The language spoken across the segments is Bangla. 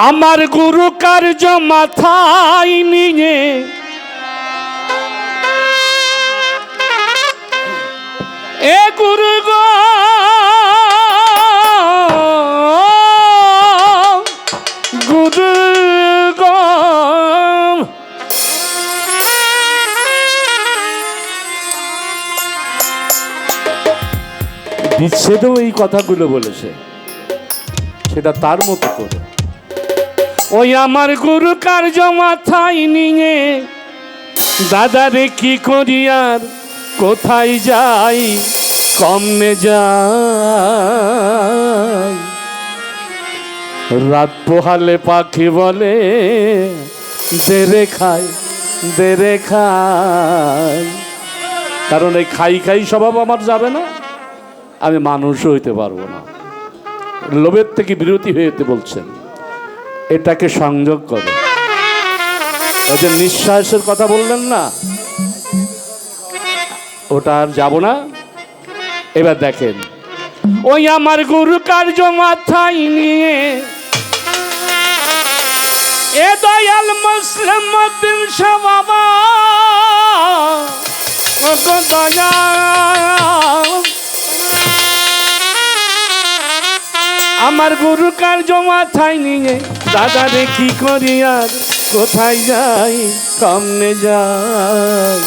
আমার গুরু কার্য মাথায় নিয়ে এ গুরু গো বিচ্ছেদেও এই কথাগুলো বলেছে। সেটা তার মতো করে। ওই আমার গুরু কার্য মাথায় নিয়ে দাদারে কি করি আর কোথায় যাই, কমে যাই। রাত পোহালে পাখি বলে দেরে খাই দেরে খাই। কারণ এই খাই খাই স্বভাব আমার যাবে না। আমি মানুষও হইতে পারব না। লোভের থেকে বিরতি হইতে বলছেন। এটাকে সংযোগ করে। যে নিঃশ্বাসের কথা বললেন না? ওটা আর যাব না? এবার দেখেন। ওই আমার গুরু কার্য মাথায় নিয়ে এ দয়াল মুসলিম মতিন বাবা দয়াল আমার গুরু জমা মাথায় নিয়ে? দাদা রে, কি করি আর? কোথায় যাই? কমনে যাই।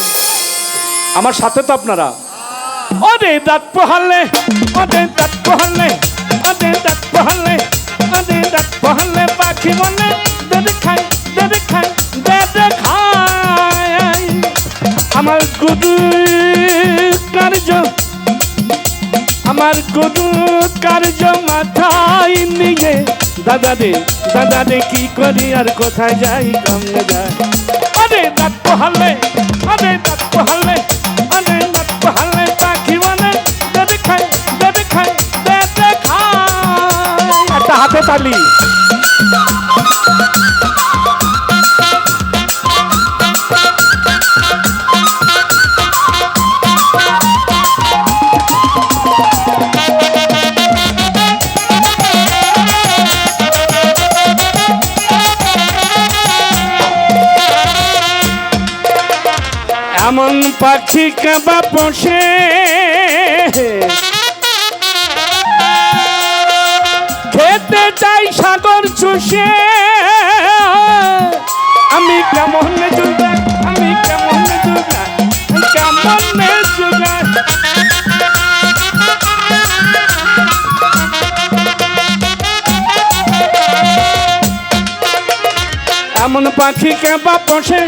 আমার সাথে তো আপনারা। ওরে দাঁত পোহালে, ওরে গুরু কার্য মাথায় নিয়ে দাদা রে দাদা রে কি করি আর কোথায় যাই কমে যাই। আরে দাঁত পোহালে, আরে দাঁত পোহালে, আরে দাঁত পোহালে পাখি মানে দেবে খাই দেবে খাই দেবে খাই একটা হাতে তালি। পাখি কেবা পোষে। খেতে চাই সাগর চুষে। আমি কেমন যুগার আমি কেমন যুগার কেমন যুগার এমন পাখি কেবা পোষে।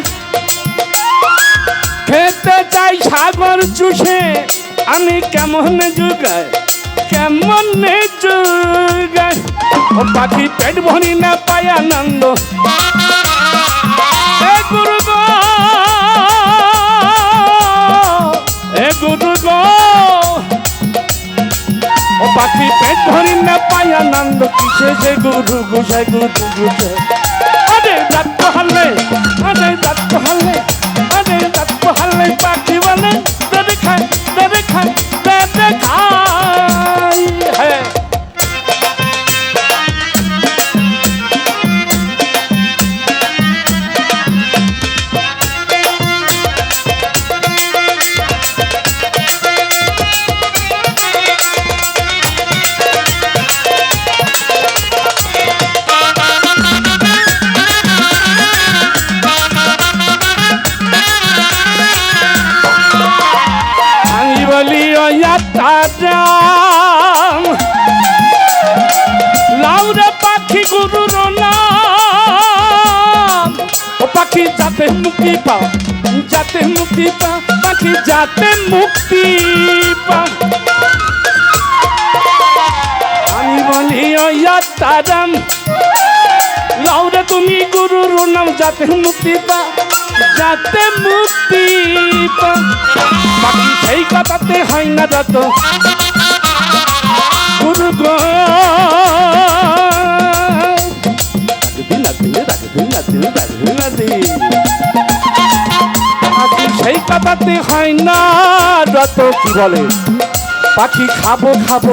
খেতে চাই সাগর চুষে। আমি কেমন যুগায় কেমন যুগায়? ও পাখি পেট ভরি না পায় আনন্দ। এ গুরু এ গুরু পাখি পেট ভরি না পায় আনন্দ। কিসে যে গুরু গুসাই গুরু গুসাই আরে দাঁত পহালে আরে দাঁত পহালে যাতে মুক্তি পাও, যাতে মুক্তি পাও পাখি যাতে মুক্তি পাও? আমি বলি তাজাম লাউরে তুমি গুরুর নাম, যাতে মুক্তি পা যাতে মুক্তি পা বাকি সেই কথাতে হয় না যত। গুরু গো। সেই হয় না, যত কি বলে। পাখি খাব খাব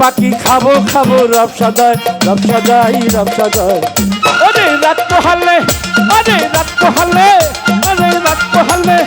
পাখি খাব খাব রবসা দেয় রবসা দেয় রবসা দেয় আরে রাত হলে আরে রাত হলে আরে রাত পোহালে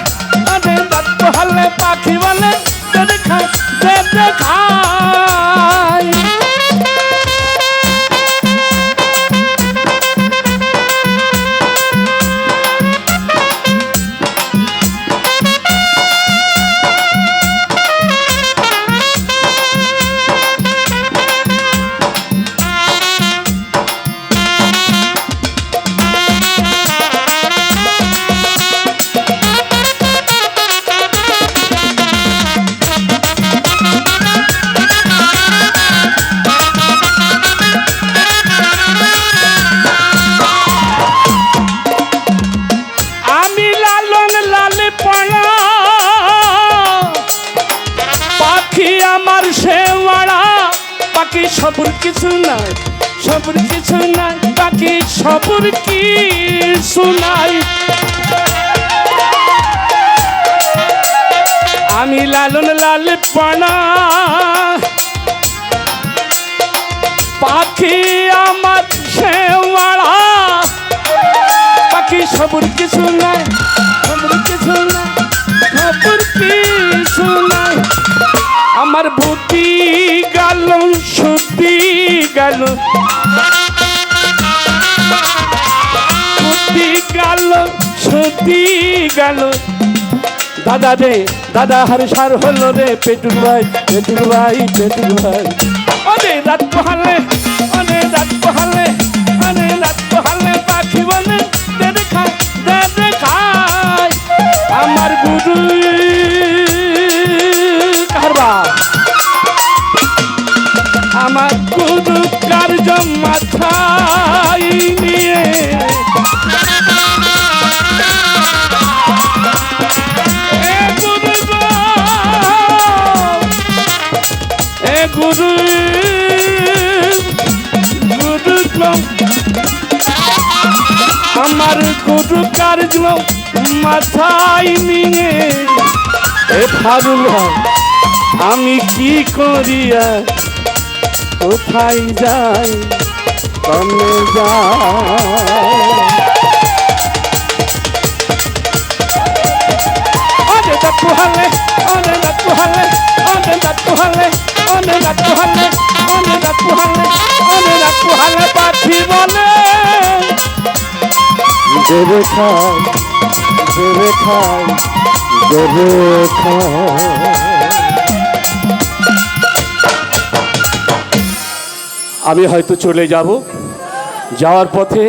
নাই বাকি সবর কি শুনাই? আমি লালন লাল পানা পাখি আমার গেল। দাদা রে, দাদা হার সার হলো রে, পেটুর ভাই পেটুর ভাই পেটুর ভাই। অরে রাত পোহালে আমার গুরু কার্য মাথায় নিয়ে? এ ফারুল আমি কি করিয়া কোথায় যাই, কমে যাই? দাঁত পোহালে অনে দাঁত পোহালে অনে দাঁত পোহালে অনে দাঁত পোহালে অনে দাঁত পোহালে অনে দাঁত পোহালে দেবে খাই দেবে খাই দেবে আমি হয়তো চলে যাব যাওয়ার পথে